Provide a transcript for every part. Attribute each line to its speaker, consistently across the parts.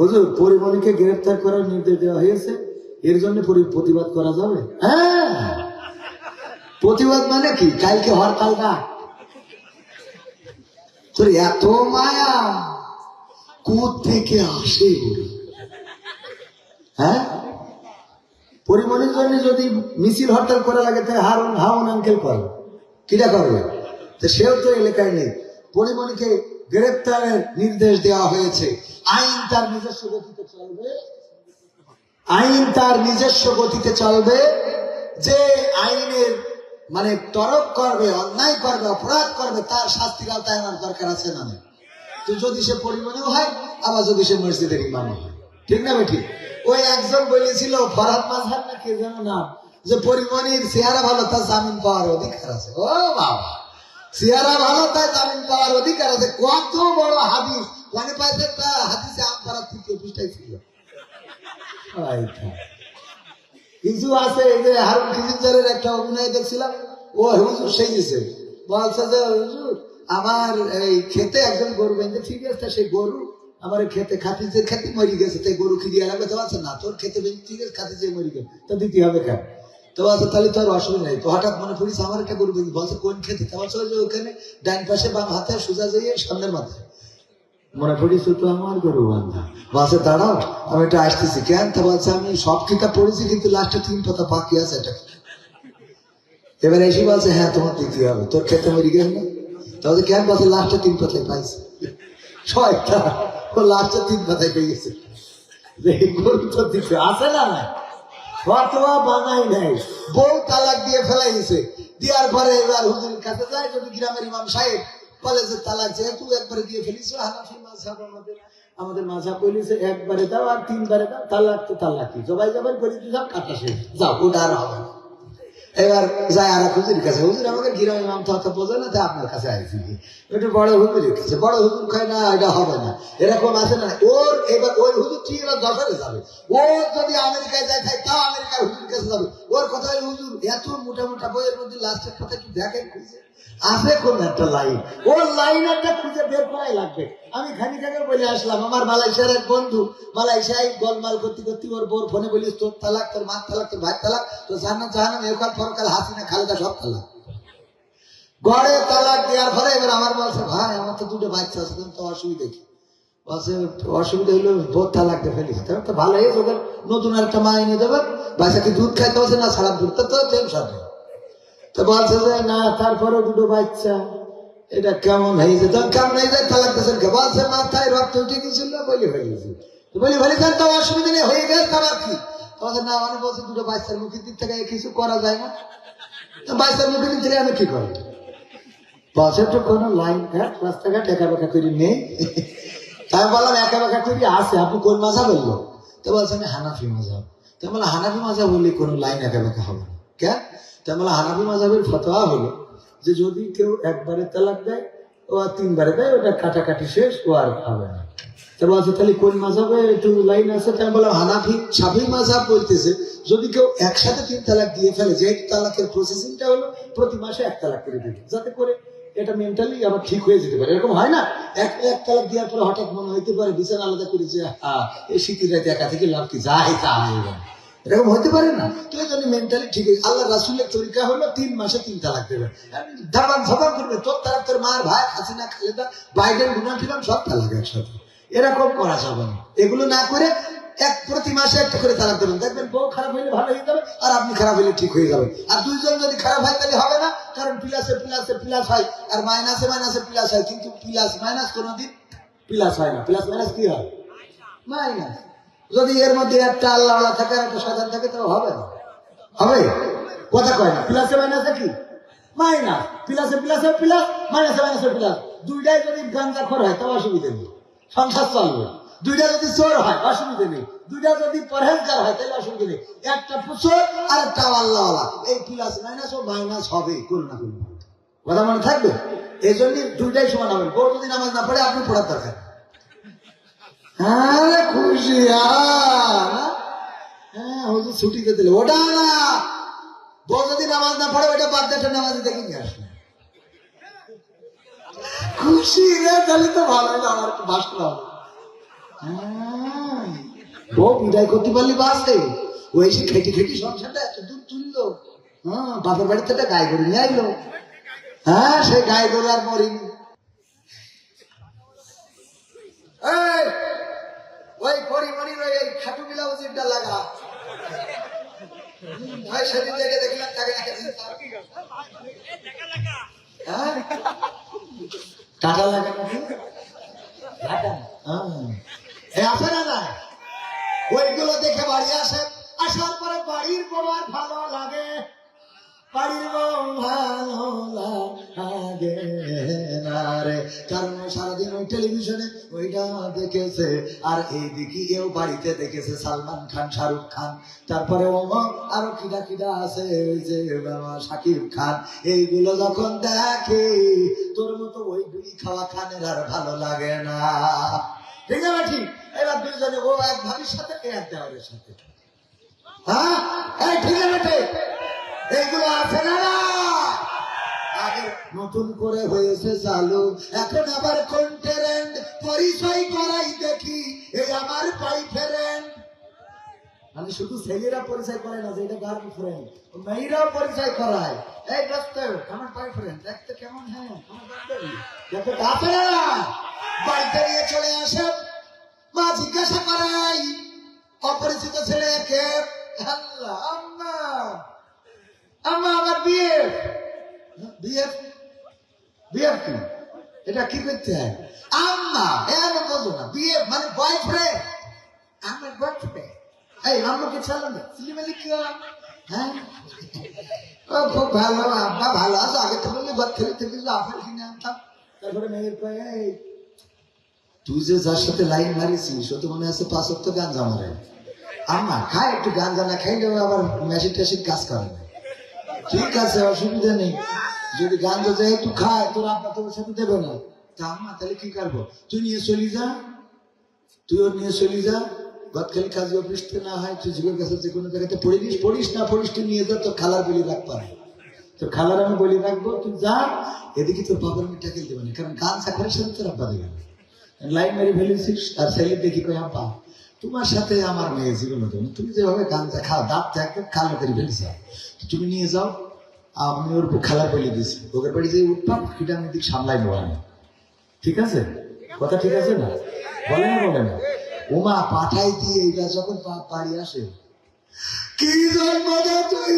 Speaker 1: হুজুর পরিমণিকে গ্রেফতার করার নির্দেশ দেওয়া হয়েছে। এর জন্য প্রতিবাদ করা যাবে? হ্যাঁ। প্রতিবাদ মানে কি? কালকে হরতাল না তোর এত মায়া থেকে আসে হ্যাঁ? পরিমণির জন্য যদি মিছিল হরতাল করা লাগে তাহলে হারুন, হাউন, আঙ্কেল করবে কিটা করবে? তো সেও তো এলাকায় নেই। পরিমণিকে গ্রেপ্তারের নির্দেশ দেওয়া হয়েছে। আইন তার নিজস্ব গতিতে চলবে। আইন তার নিজস্ব গতিতে চলবে। যে আইনের মানে তরক করবে, অন্যায় করবে, অপরাধ করবে, তার শাস্তির আওতায় আনার দরকার আছে না তো যদি সে পরিমণিও হয়, আবার যদি সে মসজিদের ইমাম হয়। ঠিক না বেটি ওই একজন বলেছিল, ফরহাদ মাঝহার না কে যেন না যে পরিমণির চেহারা ভালো, তার জামিন পাওয়ার অধিকার আছে। ও বাবা! পাওয়ার অধিকার আছে। কত বড় হাদিস। মানে হাদিসে পাড়া তৃতীয় পৃষ্ঠায় ছিল। কিছু আছে, এই যে হারুন একটা অভিনয় দেখছিলাম, ও হুজুর সেজেছে বলছে যে, হুজুর, আমার এই খেতে একজন গরু বেঁধে ঠিক আছে, সেই গরু আমার খেতে খাতি, যে খেতে মরি গেছে, তাই গরু খিরিয়ে লাগবে তো আছে না, তোর খেতে বেঁধে ঠিক আছে, খাতি যে মরি গেছে, তো দিতে হবে কেন? তো বলছে, তাহলে তোর অসুবিধা নেই। তো হঠাৎ মনে পড়িস আমার একটা গরু বেঁধে বলছে, কোন খেতে তো বলছে যে ওখানে ডান পাশে, বাম হাতে সোজা যাইয়ে সামনের মাথায়। মনে পড়িস তো আমার গরু বান্ধা। বাসে দাঁড়াও, আমি এটা আসতেছি। কেন? তা বলছে, আমি সব কিতাব পড়েছি, কিন্তু লাস্টে তিন পাতা বাকি আছে এটা এবার এসে বলছে হ্যাঁ তোমার দিতে হবে। তোর খেতে মরি গেল না? তাহলে কেন? বলছে লাস্টে তিন পাতায় পাইছে। ছয়টা ও লাস্টে তিন পাতায় পেয়ে গেছে। গরু তো দিতে আসে না না। ফতোয়া বানাই নাই। বউ তালাক দিয়ে ফেলাইছে দেওয়ার পরে এবার হুজুরের কাছে যায়, যদি গ্রামের ইমাম সাহেব বলে যে তালাক যেহেতু একবারে দিয়ে ফেলিস হানাফি মাঝহাব আমাদের আমাদের মাঝা বলিছে, একবারে দাও আর তিনবারে দাও, তালাক তো তালাকি জবাই জবাই করে দিলাম, কাটা শেষ। যাও ওটা আর হবে। না এবার যায় আর হুজুর কাছে, হুজুর, আমাকে গ্রাম ইমাম তো অত বোঝে না তাই আপনার কাছে আইসি একটু বড় হুজুরের কাছে বড় হুজুর খায় না, এটা হবে না, এরকম আছে না। ওর এবার, ওই হুজুর ঠিক এবার দশরে যাবে। ও যদি আমেরিকায় যায় থাকে তাও আমেরিকার হুজুর কাছে যাবে। ওর কথা হুজুর, এত মোটা মোটা বইয়ের মধ্যে লাস্টের কথা একটু দেখেন খুঁজে। আছে কোন একটা লাইন ওর লাইন একটা খুঁজে বের করাই লাগবে। আমি খানিক আগে বলে আসলাম, আমার মালয়েশিয়ার এক বন্ধু, মালয়েশিয়ায় গোলমাল করতে করতে ওর বোর ফোনে বলিস তোর তালাক, তোর মার তালাক, তোর ভাই তালাক, তোর জান্নাত জাহান্নাম একাল ফরকাল হাসিনা, খালেদা সব তালাক। গড়ে তালাক দেওয়ার পরে এবার আমার বলছে, ভাই, আমার তো দুটো বাচ্চা আছে কিন্তু অসুবিধা কি? বলছে, অসুবিধা হইল বোর তালাক দিয়ে ফেলি। তাহলে তো ভালো হয়েছে ওদের নতুন একটা মা এনে দেবেন বাচ্চা কি দুধ খাইতে হচ্ছে না সারা দুধ, তো টেনশন তো বলছে যে, না, তারপরে দুটো বাচ্চা। এটা কেমন হয়েছে? তো কেমন হয়েছে? তালাক দিয়েছেন বলছে, মাথায় রক্ত উঠে গেছিল বলি ফেলেছি তো বলি বলি ফেলেছেন তো অসুবিধা নেই, হয়ে গেছে আবার কি? বলছে, না মানে বলছে দুটো বাচ্চার মুখের দিক থেকে কিছু করা যায় না। তো বাচ্চার মুখের দিক থেকে আমি কি করব? বলছে তো কোনো লাইন ঘাট রাস্তাঘাট একা বেকা করে নেই তাই বললাম, একা বেকা করে, আসে, আপনি কোন মাজা বলল? তো বলছে, আমি হানাফি মাজাব তো বললাম, হানাফি মাজাব বললে কোনো লাইন একা বেকা হবে না। কেন তো আমি বললাম মাজাবের ফতোয়া হলো যে যদি কেউ একবারে তালাক দেয় ও আর তিনবারে দেয়, ওটা কাটাকাটি শেষ, ও আর হবে না। তো বলছে তাহলে কোন মাঝাবে একটু লাইন আছে, তাই বললাম হানাফি, সাফি মাঝাব বলতেছে, যদি কেউ একসাথে তিন তালাক দিয়ে ফেলে, যে তালাকের প্রসেসিংটা হলো, প্রতি মাসে এক তালাক করে দেবে। যাতে করে এটা মেন্টালি আবার ঠিক হয়ে যেতে পারে। এরকম হয় না? এক এক তালাক দেওয়ার পরে হঠাৎ মনে হইতে পারে বিছানা আলাদা করে যে হ্যাঁ এই শীতের রাতে একা থেকে লাভ কি? যাই তা হয়ে এরকম হতে পারে না? তো এই জন্য মেন্টালি ঠিক আছে। আল্লাহ রাসুলের তরিকা হলো তিন মাসে তিন তালাক দেবে। ধাবান ধাবান করবে। তোর তালাক তোর মার, ভাই, হাসিনা, খালেদা, বাইডেন, গুনা ফিলাম সব তালাক একসাথে। এরকম করা যাবে না। এগুলো না করে এক প্রতি মাসে একটা করে তালাক দেবেন। দেখবেন বউ খারাপ হইলে ভালো হয়ে যাবে আর আপনি খারাপ হইলে ঠিক হয়ে যাবে। আর দুইজন যদি খারাপ হয় তাহলে হবে না। কারণ প্লাসে প্লাসে প্লাস হয় আর মাইনাসে মাইনাসে প্লাস হয়। কিন্তু প্লাস মাইনাস কোনোদিন প্লাস হয় না। প্লাস মাইনাস কি হয়? মাইনাস যদি এর মধ্যে একটা আল্লাহ আল্লাহ থাকে আর একটা সাধারণ থাকে, তাও হবে না। হবে? কথা কয় না। প্লাসে মাইনাসে কি? মাইনাস। প্লাসে প্লাসে প্লাস, মাইনাসে মাইনাসে প্লাস। দুইটাই যদি গাঞ্জা খর হয়, তাও অসুবিধা নেই। সংসার চলবে। দুইটা যদি চোর হয়, অসুবিধা নেই। দুইটা যদি পরহেজগার হয় তাহলে অসুবিধা নেই। একটা চোর আর একটা আল্লাহ এই প্লাস, মাইনাস ও মাইনাস হবে, কোন না কোন কথা মনে থাকবে? এই জন্য দুইটাই সমান হবে। বউ যদি নামাজ না পড়ে, আপনি পড়ার দরকার। হ্যাঁ খুশি হ্যাঁ হুজুর ছুটিতে দিলে। ওটা না বউ যদি নামাজ না পড়ে ওটা বাদ দিয়ে নামাজ দেখে নিয়ে আসবে। খুশি রে তাহলে তো ভালো হলো আমার একটু ভাসতে হবে হ্যাঁ, বউ বিদায় করতে পারলি বাসে। ওই সে খেটে খেটে সংসারটা এত দূর তুললো। হ্যাঁ বাপের বাড়িতে একটা গায়ে গরু নিয়ে আইলো। হ্যাঁ সেই গায়ে গরু আর মরিনি। এই, ওই পরিমণির ওই খাটু ব্লাউজটা লাগা ভাই সেদিন থেকে দেখলাম তাকে। হ্যাঁ? লাগা নাকি? টাটা? হ্যাঁ। আছে না ওইগুলো দেখে বাড়ি আসে আসার পরে বাড়ির বউয়ার ভালো লাগে কারণ সারাদিন ওই টেলিভিশনে ওইটা দেখেছে, আর এইদিকে এও বাড়িতে দেখেছে সালমান খান, শাহরুখ খান। তারপরে আরও কিডা কিডা আছে ওই যে শাকিব খান। এইগুলো যখন দেখে, তোর মতো ওই গুলি খাওয়া খানের আর ভালো লাগে না। ঠিক আছে, ঠিক। এবার দুইজনে ও এক ভাবির সাথে এক দেওয়ারের সাথে। হ্যাঁ? ঠিক আছে নতুন করে হয়েছে চালু। এখন আবার কোন ট্রেন্ড পরিচয় করাই দেখি, এই আমার পাই ফ্রেন্ড মানে শুধু ছেলেরা পরিচয় করে না, যে এটা গার্ল ফ্রেন্ড মেয়েরাও পরিচয় করায়। এই দোস্ত, আমার পাই ফ্রেন্ড দেখতে কেমন হ্যাঁ? দেখতে আছে বাড়িতে নিয়ে চলে আসে। মা জিজ্ঞাসা করাই অপরিচিত ছেলেকে। আল্লাহ, আম্মা। আম্মা আমার বিয়ে বিয়ে বিয়ে কি এটা কি করতে হয়? আম্মা না। বিয়ে মানে বয়ফ্রেন্ড আমার বয়ফ্রেন্ড এই, আম্মাকে না কি হ্যাঁ? খুব ভালো, আব্বা ভালো আছে। আগে তো বললি, ঘর থেকে থেকে কিনে আনতাম। তারপরে মেয়ের তুই যে যার সাথে লাইন মারিছিস ও তো মনে আছে পাঁচ অক্ট গাঞ্জা মারে। আম্মা খায় একটু গাঞ্জা না খাইলেও আবার মেশিন টেশিন কাজ করে না। ঠিক আছে, অসুবিধা নেই। যদি গাঞ্জা একটু খায়, তোর আব্বা তোর সাথে দেবে না। তা আম্মা, তাহলে কি করব? তুই নিয়ে চলি যা। তুই ওর নিয়ে চলি যা। গতকালি কাজে অফিসতে না হয়, তুই যুগের কাছে যে কোনো জায়গাতে পড়িস পড়িস না পড়িস, তুই নিয়ে যা, তোর খালার বলি রাখ পারে। তোর খালার আমি বলি রাখব, তুই যা। এদিকে তোর বাবার আমি টাকেল দেবে না, কারণ গান চাকরির সাথে তোর আব্বা দেবে না। লাইন মেরে ফেলেছিস আর ছেলে দেখি কই আব্বা, তোমার সাথে আমার মেয়ে জীবন তুমি যেভাবে গাঞ্জা খাও, দাঁত কালো করে ফেলেছ। তুমি নিয়ে যাও, আমি ওর খালা বলে দিছি ওকে বাড়ি যে উঠতাম সেটা আমি দিক সামলাই নেব আমি। ঠিক আছে? কথা ঠিক আছে না? বলে না বলে না? ওমা পাঠাই দিয়ে এইটা যখন বাড়ি আসে, কি জন্ম তুই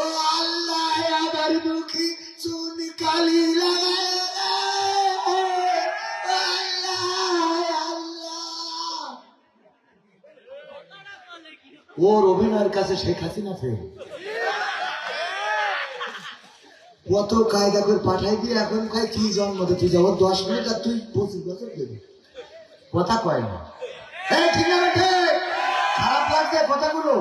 Speaker 1: ও আল্লাহ, আমার দুঃখী চুন কালি লাগায় ওর অভিনয়ের কাছে শেখ হাসিনা ফেল কত কায়দা করে পাঠাই দিয়ে এখন কয় কি জন্ম তুই যাব দশ মিনিট আর তুই পঁচিশ বছর দেবি। কথা কয় না। ঠিক খারাপ লাগছে কথাগুলো।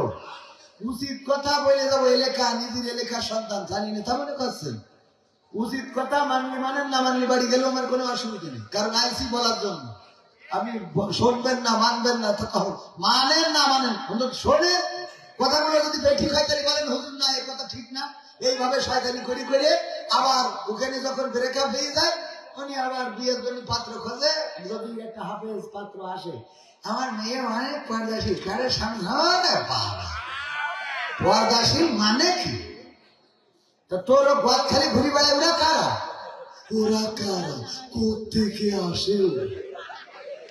Speaker 1: উচিত কথা বলে যাব, এলাকা, নিজের এলাকার সন্তান জানি না, তা মনে করছেন? উচিত কথা মানলে মানেন, না মানলে বাড়ি গেলেও আমার কোনো অসুবিধা নেই, কারণ আইসি বলার জন্য। আপনি শুনবেন না, মানবেন না, তো তখন মানেন না মানেন। অন্তত শোনেন, কথাগুলো যদি বেঠিক হয় তাহলে বলেন, হুজুর, না এই কথা ঠিক না। এইভাবে শয়তানি করি করে আবার ওখানে যখন ব্রেকআপ হয়ে যায়, উনি আবার বিয়ের জন্য পাত্র খোঁজে, যদি একটা হাফেজ পাত্র আসে। আমার মেয়ে অনেক পর্দাশীল। কারের সামনে বাবা। মানে কি? তা তোর গদ খালি ঘুরি ওরা কারা? ওরা কারা? কোথেকে আসে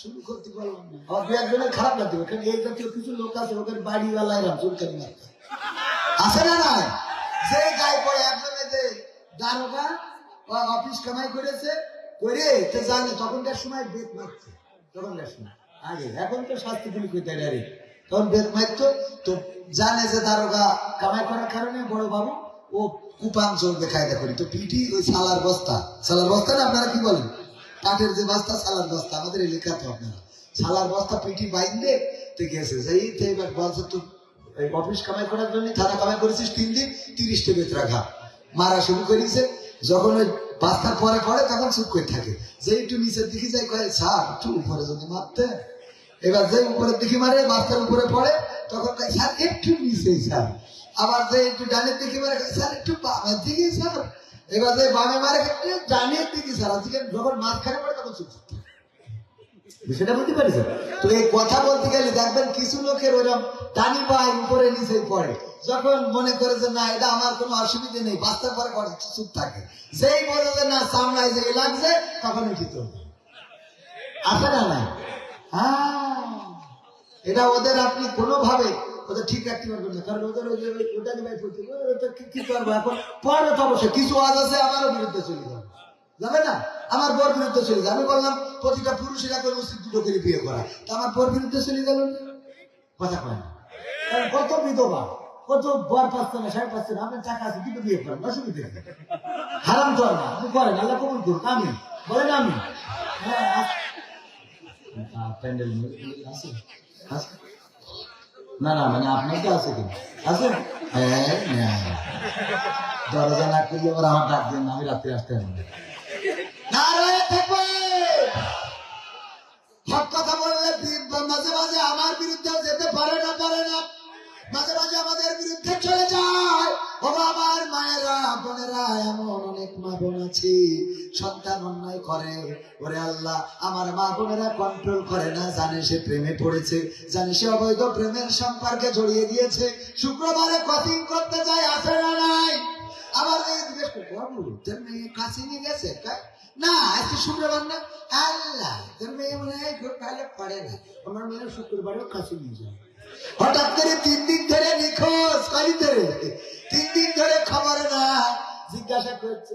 Speaker 1: শুরু করতে পারলাম না। খারাপ লাগবে ওখানে এই জাতীয় কিছু লোক আছে ওখানে বাড়িওয়ালা এরাম চুলকানি মারতে। আছে না না যে গায়ে পড়ে একজনে যে দারোগা বা অফিস কামাই করেছে করে তো জানে, তখনকার সময় বেত মারছে, তখনকার সময়। আগে এখন তো শাস্তি গুলি করতে আরে তখন বেত মারতো, তো জানে যে দারোগা কামাই করার কারণে বড় বাবু, ও কুপান চলবে কায়দা করি। তো পিটি ওই সালার বস্তা। সালার বস্তা না, আপনারা কি বলেন? কাঠের যে বস্তা, সালার বস্তা, আমাদের এলাকাতে আপনারা। সালার বস্তা পিঠি বাইন্দে তো গেছে। সেই তো বলছে তুই এই অফিস কামাই করার জন্য থানা কামাই করেছিস তিন দিন, তিরিশটা বেতরা ঘা। মারা শুরু করেছে যখন ওই বাস্তার পরে পড়ে তখন চুপ করে থাকে। যে একটু নিচের দিকে যাই কয়ে, স্যার, একটু উপরে যদি মারতে। এবার যে উপরের দিকে মারে, বাস্তার উপরে পড়ে, তখন কয়, স্যার, একটু নিচে স্যার। আবার যে একটু ডানের দিকে মারে স্যার, একটু বামের দিকে, স্যার। এবার বামে মারে, একটু ডানের দিকে স্যার আজকে যখন মাঝখানে পড়ে তখন চুপ। বিষয়টা বুঝতে পারিস তো এই কথা বলতে গেলে দেখবেন কিছু লোকের ওরকম টানি পায় উপরে নিচে পড়ে। যখন মনে করে যে না, এটা আমার কোনো অসুবিধা নেই বাস্তার পরে চুপ থাকে। যেই বলে যে না, সামলায় যে লাগছে তখন উঠিত আছে না না হ্যাঁ। এটা ওদের আপনি কোনোভাবে ওদের ঠিক রাখতে পারবেন না। কারণ ওদের ওই ওটা নিয়ে পড়তে কি- করব এখন পরে তো অবশ্যই কিছু আজ আছে আমারও বিরুদ্ধে চলে যাবে। যাবে না? আমার বর বিরুদ্ধে চলে যাবে। আমি বললাম প্রতিটা পুরুষের এখন উচিত দুটো করে বিয়ে করা। তা আমার বর বিরুদ্ধে চলে গেল? কথা কয় না। কত বিধবা কত বর পাচ্ছে না সাহেব পাচ্ছে না আপনার টাকা আছে দুটো বিয়ে করেন অসুবিধা হারাম কর না আপনি করেন আল্লাহ কবুল করুন আমি বলেন আমি হ্যাঁ, প্যান্ডেল আছে আছে। না না মানে আপনার আছে আছে? হ্যাঁ হ্যাঁ। দরজা না আমার ডাক আমি রাত্রে আসতে পারব মাঝে মাঝে আমার বিরুদ্ধে যেতে পারে না পারে না। মাঝে মাঝে আমাদের বিরুদ্ধে চলে যায়। ও আমার মায়েরা। মা বোন আছে, সন্তান অন্যায় করে। ওরে আল্লাহ, আমার মা বোনেরা কন্ট্রোল করে না, জানে সে প্রেমে পড়েছে, জানে সে অবৈধ প্রেমের সম্পর্কে জড়িয়ে দিয়েছে। শুক্রবারে কফিং করতে যায় আসে না নাই? আবার জিজ্ঞেস করব বাবু, তোর মেয়ে কাছে নিয়ে গেছে? না, আজকে শুক্রবার না। আল্লাহ, তোর মেয়ে মনে হয় ভালো পারে না। আমার মেয়ে শুক্রবারও নিয়ে যায়। হঠাৎ করে তিন দিন ধরে নিখোঁজ, কয়দিন ধরে? তিন দিন ধরে খবর না, জিজ্ঞাসা করছে।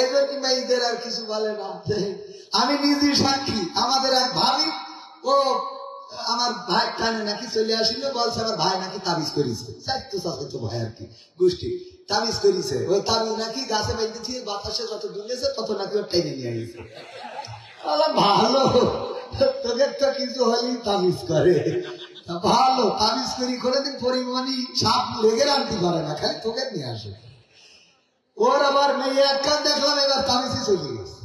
Speaker 1: এই মেয়েদের আর কিছু বলে না। আমি নিজে সাক্ষী, আমাদের এক ভাবি, ও আমার ভাই টানে নাকি চলে আসিল, বলছে আমার ভাই নাকি তাবিজ করেছে। ভাই আর কি, গোষ্ঠী। তাবিজ করেছে। ওই তাবিজ নাকি গাছে বাতাসে যত দুলেছে, তত নাকি ওর টেনে নিয়ে গেছে ভালো তোদের তো কিছু হলেই তাবিজ করে। ভালো, তাবিজ করি, কোনোদিন পরিমাণই সাপ লেগে আনতে পারে না, খালি তোকে নিয়ে আসে। ওর আবার মেয়ে এক কান দেখলাম, এবার তাবিজে চলে গেছে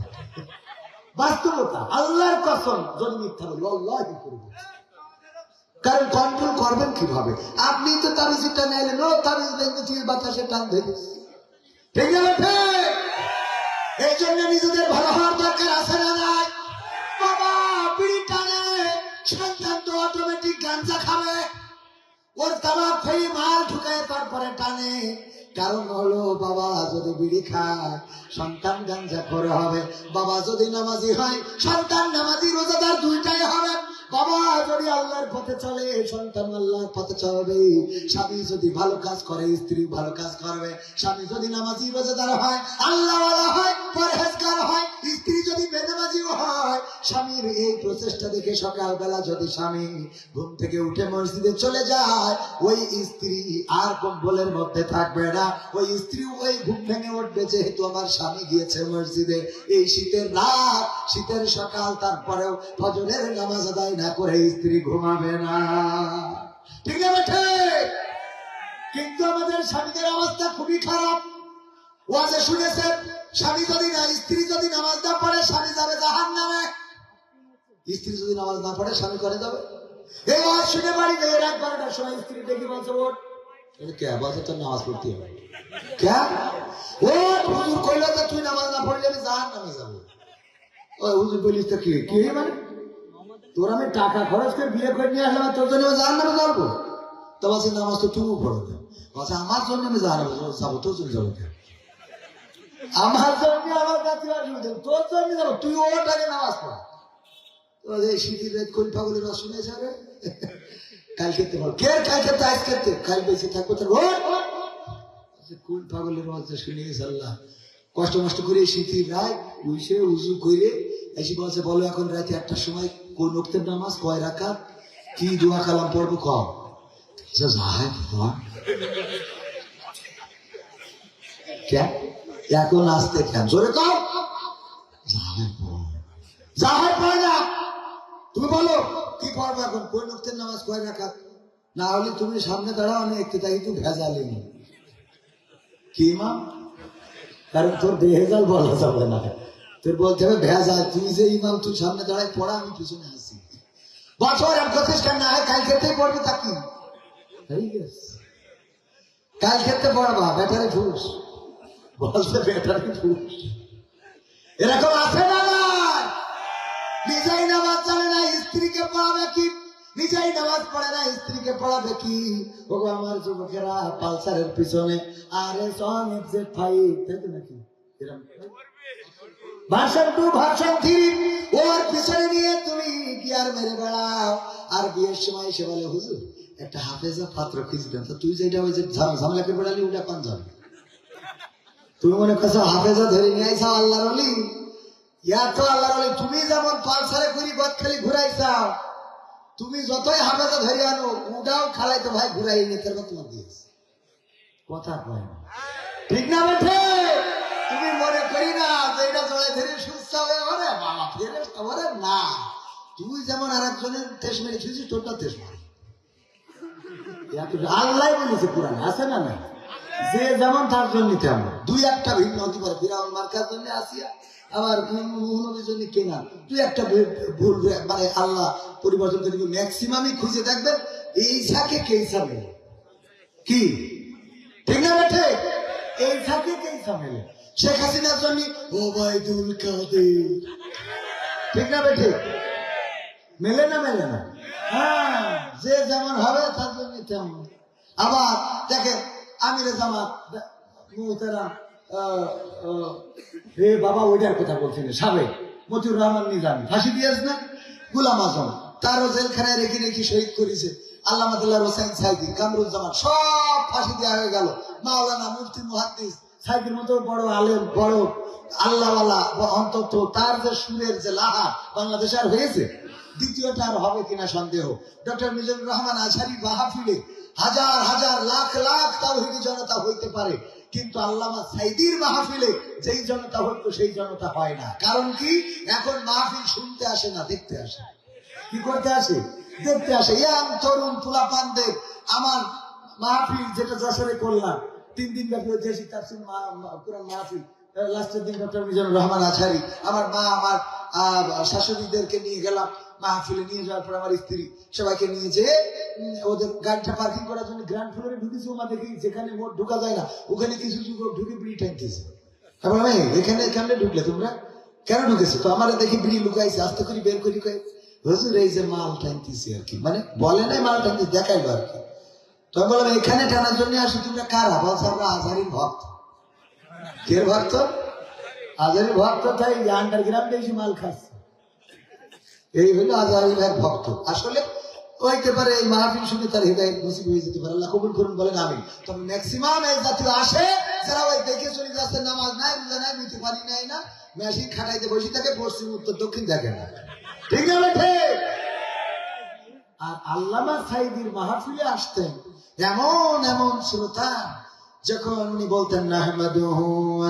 Speaker 1: বাস্তবতা, আল্লাহর কসম, যদি মিথ্যা বলি, আল্লাহ করব কারণ কন্ট্রোল করবেন কীভাবে? আপনি তো তাবিজটা নেলেন ও তাবিজ দেখতেছি বাতাসে টান ধরেছি ঠিক আছে এই জন্য নিজেদের ভালো হওয়ার দরকার আছে না নাই? বাবা বিড়ি টানে, সন্তান তো অটোমেটিক গাঞ্জা খাবে। ওর তামাক খেয়ে মাল ঢুকায় তারপরে টানে। কারণ হলো, বাবা যদি বিড়ি খায়, সন্তান গাঞ্জা করে হবে। বাবা যদি নামাজি হয়, সন্তান নামাজি রোজাদার দুইটাই হবে। আল্লাহর পথে স্বামী যদি ভালো কাজ করে, স্ত্রী ভালো কাজ করবে। স্বামী যদি নামাজি রোজাদার হয় আল্লাহ হয় হয়, স্ত্রী যদি হয় স্বামীর এই প্রচেষ্টা দেখে সকালবেলা যদি স্বামী ঘুম থেকে উঠে মসজিদে চলে যায়, ওই স্ত্রী আর কম্বলের মধ্যে থাকবে না। ওই স্ত্রী ওই ঘুম ভেঙে উঠবে, যেহেতু আমার স্বামী গিয়েছে মসজিদে। এই শীতের রাত, শীতের সকাল, তারপরেও ফজরের নামাজ আদায় না করে স্ত্রী ঘুমাবে না। ঠিক আছে কিন্তু আমাদের স্বামীদের অবস্থা খুবই খারাপ। ওয়াজে শুনেছেন, স্বামী যদি না, স্ত্রী যদি নামাজ না পড়ে, স্বামী যাবে জাহান নামে স্ত্রী যদি নামাজ না পড়ে স্বামী করে যাবে? এই ওয়াজ শুনে বাড়ি গিয়ে রাত বারোটার সময় স্ত্রী ডেকে বলছে ওঠ। বলে, কে? বলছে তোর নামাজ পড়তে হবে। কে? ও হুজুর কইলো তো তুই নামাজ না পড়লে আমি জাহান নামে যাব। ওই হুজুর বলিস তো কি কি মানে? তোর আমি টাকা খরচ করে বিয়ে করে নিয়ে আসলাম তোর জন্য জাহান যাব। তো বলছে নামাজ তো তুমিও পড়ো না। বলছে আমার জন্য আমি যাব তোর জন্য আমার জন্য আমার কাছে তোর জন্য যাব তুই নামাজ পড়া। শুনে যাবে কাল খেতে কে আচ্ছা, কোন পাগলের শুনে কষ্ট মষ্ট করে শীতের রাত উইসে উজু করে এসে বলছে বলো এখন রাতে একটার সময় কোন উক্তের নামাজ কয় রাখা কি দোয়া কালাম পড়ব কম আচ্ছা, এখন আসতে কেন? জোরে কম যাহাই পড়ে না তুমি বলো, কি পড়ব এখন? কোন উক্তের নামাজ কয় রাখা না হলে তুমি সামনে দাঁড়াও, আমি একটু তাই একটু ভেজালি নি কি মা? কারণ তোর বেহেজাল বলা যাবে না। তোর বলতে হবে, ভেজাল, তুই যে ইমাম, তুই সামনে দাঁড়ায় পড়া, আমি পিছনে আসি বছর আর প্রতিষ্ঠান না হয় কাল ক্ষেত্রেই পড়বে তা কি? গেছে কাল ক্ষেত্রে পড়বা, ব্যাটারি ফুস। বলছে, ব্যাটারি ফুস। এরকম আছে না নাই? নিজেই নামাজ জানে না, স্ত্রীকে পড়াবে কি? নিজেই নামাজ পড়ে না, স্ত্রীকে পড়াবে কি? ওগো আমার যুবকেরা, পালসারের পিছনে। আরে সন এক্সেট ফাইভ, তাই নাকি? Version two version three. ওর পিছনে নিয়ে তুমি মেরে বেড়াও? আর বিয়ের সময় সে বলে, হুজুর, একটা হাফেজা পাত্র তো তুই যেটা ওই যে ঝাম- ঝামেলা বেড়ালি, ওটা পান যাবে তুমি মনে করছ হাফেজা ধরে নিয়ে আইসাও আল্লাহর অলি? তুমি যেমন পালসারে করি গদখালি ঘুরাইছাও, তুমি যতই হাফেজা ধরে আনো ওটাও খালাইতো ভাই ঘুরাই নিয়ে তার তোমার দিয়েছে কথা কয় না। ঠিক না বেঠে তুমি মনে করি না যে এটা জড়াই ধরে সুস্থ হয়ে ওরে বাবা ফেরে ওরে না। তুই যেমন আর একজনের তেজ মেরে খেয়েছিস তোরটা তেজ মারে। আল্লাহ বলেছে কোরআন, আছে না না যে যেমন তার জন্য তেমন। দুই একটা ভিন্ন হতে পারে, ফিরাউন মার্কার জন্য আসিয়া। আবার মুহনবীর জন্য কেনা। দুই একটা ভুল- মানে আল্লাহ পরিবর্তন করে ম্যাক্সিমামই খুঁজে দেখবেন, এই সাকে কে সামনে কি? ঠিক না বেঠে? এই সাকে কে সামনে শেখ হাসিনার জন্য ঠিক না বেঠে? মেলে না মেলে না? হ্যাঁ যে যেমন হবে, তার জন্য তেমন। আবার দেখেন, আমিরে জামাত, মুহতারাম হে বাবা, ওইটার কথা বলছেন সাবেক। মতিউর রহমান নিজামী, ফাঁসি দিয়েছ না? গুলাম আজম, তারও জেলখানায় রেখে রেখে শহীদ করেছে। হোসাইন সাইদি, কামরুজ্জামান, সব ফাঁসি দেওয়া হয়ে গেল। মাওলানা মুফতি মুহাদ্দিস, সাইদির মতো বড় আলেম, বড় আল্লাহওয়ালা অন্তত তার যে সুরের যে লাহা বাংলাদেশ আর হয়েছে, দ্বিতীয়টা আর হবে কিনা সন্দেহ। ডক্টর মিজানুর রহমান আজহারি মাহফিলে হাজার হাজার, লাখ লাখ তাওহিদি জনতা হইতে পারে। কিন্তু আল্লামা সাইদির মাহফিলে যেই জনতা হইতো, সেই জনতা হয় না। কারণ কি? এখন মাহফিল শুনতে আসে না, দেখতে আসে। কি করতে আসে? দেখতে আসে। ইয়াং তরুণ পোলাপানদের আমার মাহফিল যেটা যশোরে করলাম, তিন দিন ব্যাপী ঐতিহাসিক তাফসির কোরআন মাহফিল। লাস্টের দিন ডক্টর মিজানুর রহমান আছারি, আমার মা, আমার শাশুড়িদেরকে নিয়ে গেলাম। মাহফিলে নিয়ে যাওয়ার পর আমার স্ত্রী সবাইকে নিয়ে যেয়ে ওদের গাড়িটা পার্কিং করার জন্য গ্রাউন্ড ফ্লোরে ঢুকেছি, ওমা দেখি যেখানে মোট ঢুকা যায় না, ওখানে কিছু যুবক ঢুকে বিড়ি টানতেছে তারপর আমি এখানে এখানে ঢুকলে তোমরা? কেন ঢুকেছো? তো আমার দেখি বিড়ি লুকাইছে, আস্তে করে বের করি কয়ে হুজুর, এই যে মাল টানতেছি আর কি। মানে বলে নাই মাল টানতেছি দেখাইলো আর কি। তো বললাম, এখানে টানার জন্য আসি, তোমরা কারা? বলছে, আমরা ভক্ত। কে ভক্ত? আজহারির ভক্ত তাই আন্ডারগ্রাউন্ডে মাল খাচ্ছে। এই হলো আজহারি ভাইয়ের ভক্ত। আসলে হইতে পারে এই মাহফিল শুনে তার হৃদয় নসিব হয়ে যেতে পারে। আল্লাহ কবুল করুন, বলেন আমি তবে ম্যাক্সিমাম এই জাতীয় আসে, যারা ওই দেখে চলে যাচ্ছে, নামাজ নাই, রোজা নাই মিথি পানি নাই না মেশিন খাটাইতে বসে থাকে, পশ্চিম, উত্তর, দক্ষিণ দেখে না। ঠিক না বেঠে আর আল্লামা সাইদির মাহফিলে আসতেন এমন এমন শ্রোতা, যখন উনি বলতেন, নাহমাদুহু ওয়া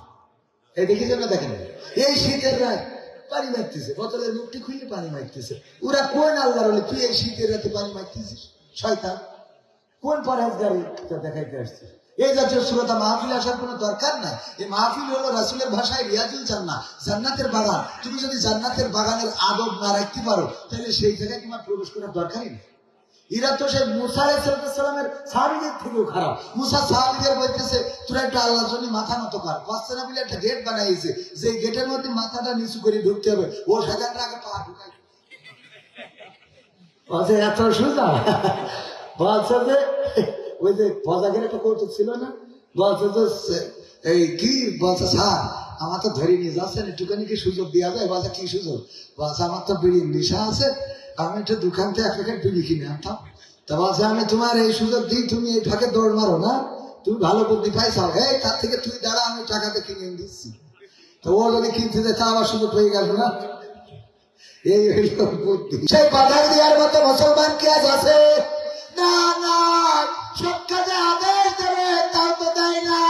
Speaker 1: এই দেখেছেন না দেখেন। এই শীতের পানি মারতেছে, বোতলের মুখটি খুলে পানি মারতেছে। ওরা কোন আল্লাহর হলে তুই এই শীতের রাতে পানি মারতেছিস? শয়তান। কোন দেখাইতে আসছিস এই জাতীয় শ্রোতা মাহফিল আসার কোনো দরকার নাই। এই মাহফিল হলো রাসুলের ভাষায় রিয়াজুল জান্না জান্নাতের বাগান। তুমি যদি জান্নাতের বাগানের আদব না রাখতে পারো, তাহলে সেই জায়গায় তোমার প্রবেশ করার দরকারই নেই। এরা তো সেই মুসা আলাইসালামের সাহাবিদের থেকেও খারাপ। মুসা সাহাবিদের বলতেছে, তোরা একটা আল্লাহর জন্য মাথা মতো কর। পাঁচটা বলে একটা গেট বানাইছে যে গেটের মধ্যে মাথাটা নিচু করে ঢুকতে হবে, ও সাজানটা আগে পা ঢুকাই বলছে, এত বলছে যে, ওই যে একটা কৌতুক ছিল না? বলছে যে এই কি? বলছে, স্যার, আমার তো ধরে নিয়ে যাচ্ছেন, একটুখানি কি সুযোগ দেওয়া যায়? বলছে, কি সুযোগ? বলছে, আমার তো বিড়ির নেশা আছে আমি একটু দোকান থেকে এক প্যাকেট বিড়ি কিনে আনতাম তা বলছে, আমি তোমার এই সুযোগ দিই, তুমি এই ফাঁকে দৌড় মারো, না? তুমি ভালো বুদ্ধি পাইছাও এই, তার থেকে তুই দাঁড়া, আমি টাকাতে কিনে দিচ্ছি। তো ও যদি কিনতে দেয় তা আবার সুযোগ হয়ে গেল, না? এই হইল বুদ্ধি। সেই বাধাই দেওয়ার মতো মুসলমান কি আজ আছে? না না সব কাজে আদেশ দেবে তাও তো দেয় না।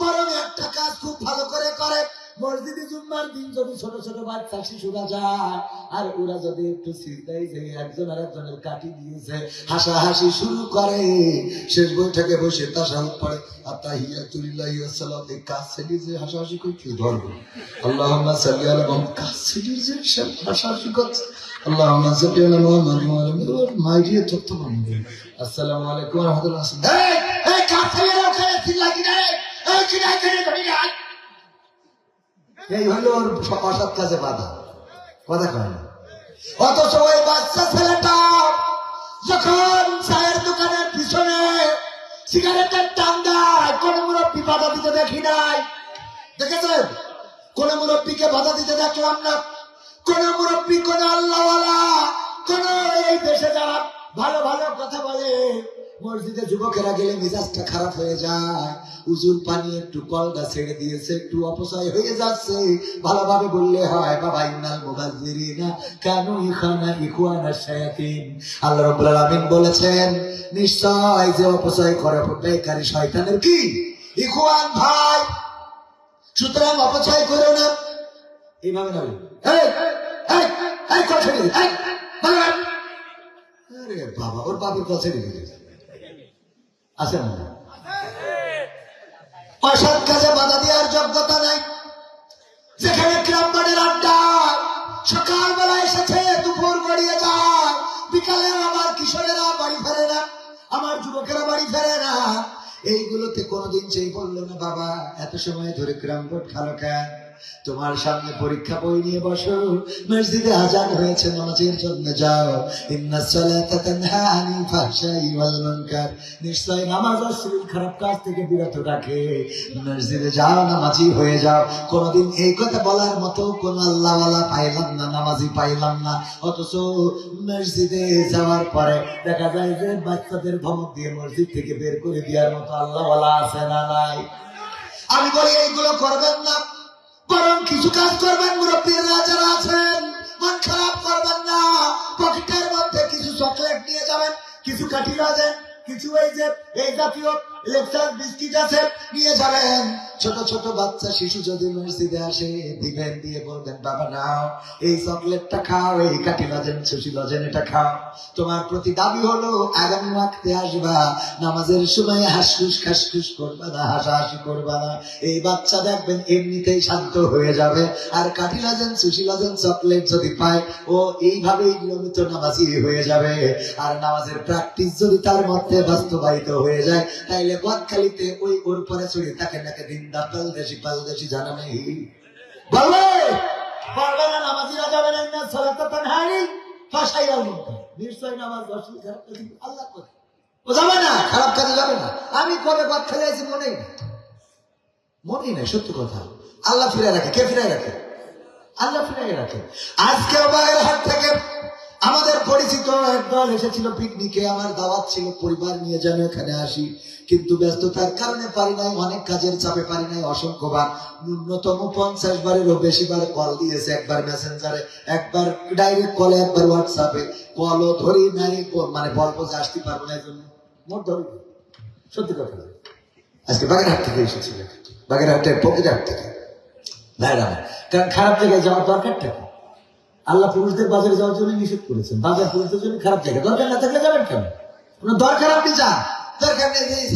Speaker 1: বরং একটা কাজ খুব ভালো করে করে। মসজিদে জুম্মার দিন যদি ছোট ছোট বাচ্চা, শিশুরা যায়, আর ওরা যদি একটু সিদ্ধাই যে একজন আর একজনের কাটি দিয়েছে, হাসাহাসি শুরু করে। শেষ বৈঠকে বসে তাসাহুদ পড়ে আত্তাহিয়াতুলিল্লাহি ওয়া সালাম। এই কাজ ছেড়ে যে হাসাহাসি করছে ধরবো আল্লাহুম্মা সাল্লি আলা মুহাম্মাদ। কাজ ছেড়ে যে হাসাহাসি করছে। আল্লাহুম্মা সাল্লি আলা মুহাম্মাদ ওয়া আলা মুহাম্মাদ মাইডিয়া তত্ত্ব মানবে আসসালামু আলাইকুম রাহমাতুল্লাহ এই কাজ ছেড়ে ওখানে চিল্লা কি রে এই চিল্লা আয় এই হলো ওর অসৎ কাজে বাধা। কথা কয় না। অথচ ওই বাচ্চা ছেলেটা যখন চায়ের দোকানের পিছনে সিগারেটের টান দেয় কোন মুরব্বী বাধা দিতে দেখি নাই। দেখেছেন? কোন মুরব্বীকে বাধা দিতে দেখলাম না। কোন মুরব্বী, কোন আল্লাহওয়ালা, কোন এই দেশে যারা ভালো ভালো কথা বলে মসজিদে যুবকেরা গেলে মেজাজটা খারাপ হয়ে যায়। উজুর পানি একটু কলটা ছেড়ে দিয়েছে, একটু অপচয় হয়ে যাচ্ছে। ভালোভাবে বললে হয়, বাবা, ইন্নাল মুবাজ্জিরিনা কানু ইখানা ইখওয়ানা শায়াতিন। আল্লাহ রাব্বুল আলামিন বলেছেন, নিশ্চয় যে অপচয় করে বেকারী শয়তানের কি? ইখওয়ান ভাই, সুতরাং অপচয় করো না। এইভাবে না এই এই এই কথা। আরে বাবা, ওর বাবার কাছে রেখে আছে না? অসৎ কাজে বাধা দেওয়ার যোগ্যতা নাই। যেখানে মাঠের আড্ডা, সকালবেলা এসেছে, দুপুর গড়িয়ে যায়। বিকালে আমার কিশোরেরা বাড়ি ফেরে না, আমার যুবকেরা বাড়ি ফেরে না। এইগুলোতে কোনোদিন সেই বলল না, বাবা, এত সময় ধরে ক্রাম বোর্ড খালো কেন? তোমার সামনে পরীক্ষা বই নিয়ে বসো। মসজিদে আজান হয়েছে, নামাজের জন্য যাও। নিশ্চয় নামাজ অশ্লীল খারাপ কাজ থেকে বিরত রাখে। মসজিদে যাও, নামাজি হয়ে যাও। কোনদিন এই কথা বলার মতো কোন আল্লাহওয়ালা পাইলাম না, নামাজি পাইলাম না। অথচ মসজিদে যাওয়ার পরে দেখা যায় যে বাচ্চাদের ধমক দিয়ে মসজিদ থেকে বের করে দেওয়ার মতো আল্লাহওয়ালা আছে না নাই? আমি বলি, এইগুলো করবেন না। বরং কিছু কাজ করবেন, মুরব্বীরা যারা আছেন, মন খারাপ করবেন না। পকেটের মধ্যে কিছু চকলেট নিয়ে যাবেন, কিছু কাঠি রাজেন কিছু এই যে, এই জাতীয় লেকচার বিস্কিট আছে নিয়ে যাবেন। ছোট ছোট বাচ্চা, শিশু যদি মসজিদে আসে, দিবেন, দিয়ে বলবেন, বাবা, নাও, এই চকলেটটা খাও, এই কাঠি লজেন, সুশি লজেন, এটা খাও। তোমার প্রতি দাবি হলো, আগামী ওয়াক্তে আসবা, নামাজের সময় হাসফুস খাসফুস করবা না, হাসাহাসি করবা না। এই বাচ্চা দেখবেন, এমনিতেই শান্ত হয়ে যাবে। আর কাঠি লাজেন, সুশি লাজেন, চকলেট যদি পায়, ও এইভাবেই নিয়মিত নামাজি হয়ে যাবে। আর নামাজের প্র্যাকটিস যদি তার মধ্যে বাস্তবায়িত হয়ে যায়, তাইলে বদখালিতে ওই ওর পরে চড়ে তাকে নাকি দিনদা পালদেশি পালদেশি জানা নেই বলবে যাবে না না সালাত আল নিশ্চয় নামাজ খারাপ কাজে আল্লাহ করে। ও যাবে না, খারাপ যাবে না। আমি কবে ফেলে আছি মনেই মনেই নাই, সত্য কথা। আল্লাহ ফিরে রাখে। কে ফিরে রাখে? আল্লাহ ফিরে রাখে। আজকে বাগের হাত থেকে আমাদের পরিচিত একদল এসেছিল পিকনিকে, আমার দাওয়াত ছিল পরিবার নিয়ে যেন এখানে আসি। কিন্তু ব্যস্ততার কারণে পারি নাই, অনেক কাজের চাপে পারি নাই, অসংখ্যবার। ন্যূনতম পঞ্চাশ বারেরও বেশি বার কল দিয়েছে একবার মেসেঞ্জারে, একবার ডাইরেক্ট কলে, একবার হোয়াটসঅ্যাপে। কলও ধরি নাই মানে বলব যে আসতে পারব না এই জন্য মোট ধরি সত্যি কথা আজকে বাগেরহাট থেকে এসেছিল বাগেরহাটের পকিরহাট থেকে। ভাইরা। কারণ খারাপ জায়গায় যাওয়ার দরকারটা? আল্লাহ পুরুষদের বাজারে যাওয়ার জন্য নিষেধ করেছেন। বাজার পুরুষদের জন্য খারাপ জায়গা। দরকার না থাকলে যাবেন কেন? দরকার আপনি যান। দরকার নেই